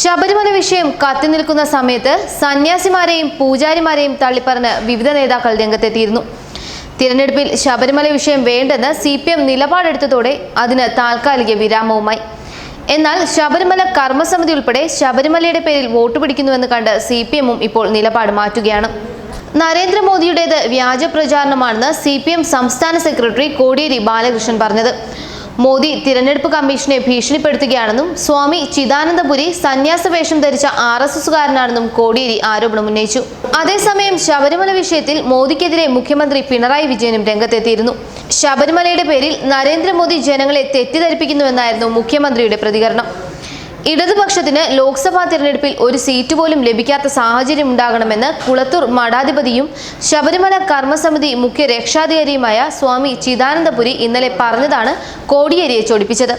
ശബരിമല വിഷയം കത്തിനിൽക്കുന്ന സമയത്ത് സന്യാസിമാരെയും പൂജാരിമാരെയും തള്ളിപ്പറഞ്ഞ് വിവിധ നേതാക്കൾ രംഗത്തെത്തിയിരുന്നു. തിരഞ്ഞെടുപ്പിൽ ശബരിമല വിഷയം വേണ്ടെന്ന് സി പി എം നിലപാടെടുത്തതോടെ അതിന് താൽക്കാലിക വിരാമവുമായി. എന്നാൽ ശബരിമല കർമ്മസമിതി ഉൾപ്പെടെ ശബരിമലയുടെ പേരിൽ വോട്ട് പിടിക്കുന്നുവെന്ന് കണ്ട് സി പി എമ്മും ഇപ്പോൾ നിലപാട് മാറ്റുകയാണ്. നരേന്ദ്രമോദിയുടേത് വ്യാജ പ്രചാരണമാണെന്ന് സി പി എം സംസ്ഥാന സെക്രട്ടറി കോടിയേരി ബാലകൃഷ്ണൻ പറഞ്ഞത്. മോദി തിരഞ്ഞെടുപ്പ് കമ്മീഷനെ ഭീഷണിപ്പെടുത്തുകയാണെന്നും സ്വാമി ചിദാനന്ദപുരി സന്യാസ വേഷം ധരിച്ച ആർ എസ് എസുകാരനാണെന്നും കോടിയേരി ആരോപണം ഉന്നയിച്ചു. അതേസമയം ശബരിമല വിഷയത്തിൽ മോദിക്കെതിരെ മുഖ്യമന്ത്രി പിണറായി വിജയനും രംഗത്തെത്തിയിരുന്നു. ശബരിമലയുടെ പേരിൽ നരേന്ദ്രമോദി ജനങ്ങളെ തെറ്റിദ്ധരിപ്പിക്കുന്നുവെന്നായിരുന്നു മുഖ്യമന്ത്രിയുടെ പ്രതികരണം. ഇടതുപക്ഷത്തിന് ലോക്സഭാ തിരഞ്ഞെടുപ്പിൽ ഒരു സീറ്റ് പോലും ലഭിക്കാത്ത സാഹചര്യം ഉണ്ടാകണമെന്ന് കുളത്തൂർ മഠാധിപതിയും ശബരിമല കർമ്മസമിതി മുഖ്യ രക്ഷാധികാരിയുമായ സ്വാമി ചിദാനന്ദപുരി ഇന്നലെ പറഞ്ഞതാണ് കോടിയേരിയെ ചൊടിപ്പിച്ചത്.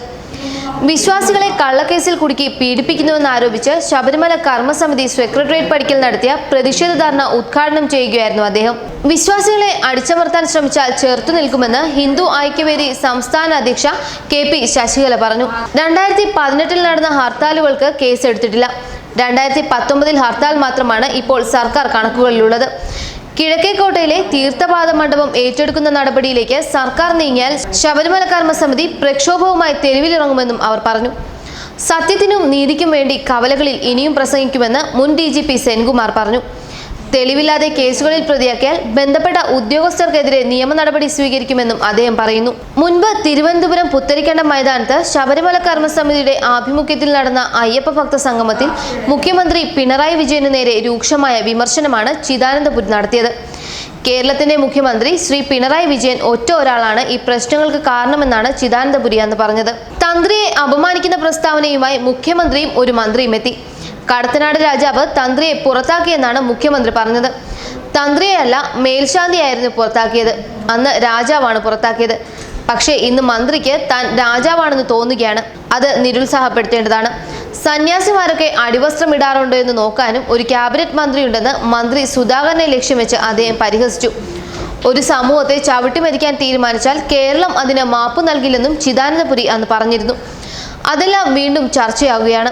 വിശ്വാസികളെ കള്ളക്കേസിൽ കുടുക്കി പീഡിപ്പിക്കുന്നുവെന്ന് ആരോപിച്ച് ശബരിമല കർമ്മസമിതി സെക്രട്ടേറിയറ്റ് പടിക്കൽ നടത്തിയ പ്രതിഷേധ ധർണ ഉദ്ഘാടനം ചെയ്യുകയായിരുന്നു അദ്ദേഹം. വിശ്വാസികളെ അടിച്ചമർത്താൻ ശ്രമിച്ചാൽ ചെറുത്തു നിൽക്കുമെന്ന് ഹിന്ദു ഐക്യവേദി സംസ്ഥാന അധ്യക്ഷ കെ പി ശശികല പറഞ്ഞു. രണ്ടായിരത്തി പതിനെട്ടിൽ നടന്ന ഹർത്താലുകൾക്ക് കേസെടുത്തിട്ടില്ല. രണ്ടായിരത്തി പത്തൊമ്പതിൽ ഹർത്താൽ മാത്രമാണ് ഇപ്പോൾ സർക്കാർ കണക്കുകളിലുള്ളത്. കിഴക്കേക്കോട്ടയിലെ തീർത്ഥപാദ മണ്ഡപം ഏറ്റെടുക്കുന്ന നടപടിയിലേക്ക് സർക്കാർ നീങ്ങിയാൽ ശബരിമല കർമ്മസമിതി പ്രക്ഷോഭവുമായി തെരുവിലിറങ്ങുമെന്നും അവർ പറഞ്ഞു. സത്യത്തിനും നീതിക്കും വേണ്ടി കവലകളിൽ ഇനിയും പ്രസംഗിക്കുമെന്ന് മുൻ ഡി ജി പി സെൻകുമാർ പറഞ്ഞു. തെളിവില്ലാതെ കേസുകളിൽ പ്രതിയാക്കിയാൽ ബന്ധപ്പെട്ട ഉദ്യോഗസ്ഥർക്കെതിരെ നിയമ നടപടി സ്വീകരിക്കുമെന്നും അദ്ദേഹം പറയുന്നു. മുൻപ് തിരുവനന്തപുരം പുത്തരിക്കണ്ട മൈതാനത്ത് ശബരിമല കർമ്മസമിതിയുടെ ആഭിമുഖ്യത്തിൽ നടന്ന അയ്യപ്പ ഭക്ത സംഗമത്തിൽ മുഖ്യമന്ത്രി പിണറായി വിജയന് നേരെ രൂക്ഷമായ വിമർശനമാണ് ചിദാനന്ദപുരി നടത്തിയത്. കേരളത്തിന്റെ മുഖ്യമന്ത്രി ശ്രീ പിണറായി വിജയൻ ഒറ്റ ഒരാളാണ് ഈ പ്രശ്നങ്ങൾക്ക് കാരണമെന്നാണ് ചിദാനന്ദപുരി എന്ന് പറഞ്ഞത്. തന്ത്രിയെ അപമാനിക്കുന്ന പ്രസ്താവനയുമായി മുഖ്യമന്ത്രിയും ഒരു മന്ത്രിയും എത്തി കടത്തനാട് രാജാവ് തന്ത്രിയെ പുറത്താക്കിയെന്നാണ് മുഖ്യമന്ത്രി പറഞ്ഞത്. തന്ത്രിയെയല്ല മേൽശാന്തിയായിരുന്നു പുറത്താക്കിയത്. അന്ന് രാജാവാണ് പുറത്താക്കിയത്. പക്ഷേ ഇന്ന് മന്ത്രിക്ക് താൻ രാജാവാണെന്ന് തോന്നുകയാണ്. അത് നിരുത്സാഹപ്പെടുത്തേണ്ടതാണ്. സന്യാസിമാരൊക്കെ അടിവസ്ത്രം ഇടാറുണ്ടോ എന്ന് നോക്കാനും ഒരു ക്യാബിനറ്റ് മന്ത്രിയുണ്ടെന്ന് മന്ത്രി സുധാകരനെ ലക്ഷ്യം വെച്ച് അദ്ദേഹം പരിഹസിച്ചു. ഒരു സമൂഹത്തെ ചവിട്ടിമരിക്കാൻ തീരുമാനിച്ചാൽ കേരളം അതിന് മാപ്പ് നൽകില്ലെന്നും ചിദാനന്ദപുരി അന്ന് പറഞ്ഞിരുന്നു. അതെല്ലാം വീണ്ടും ചർച്ചയാകുകയാണ്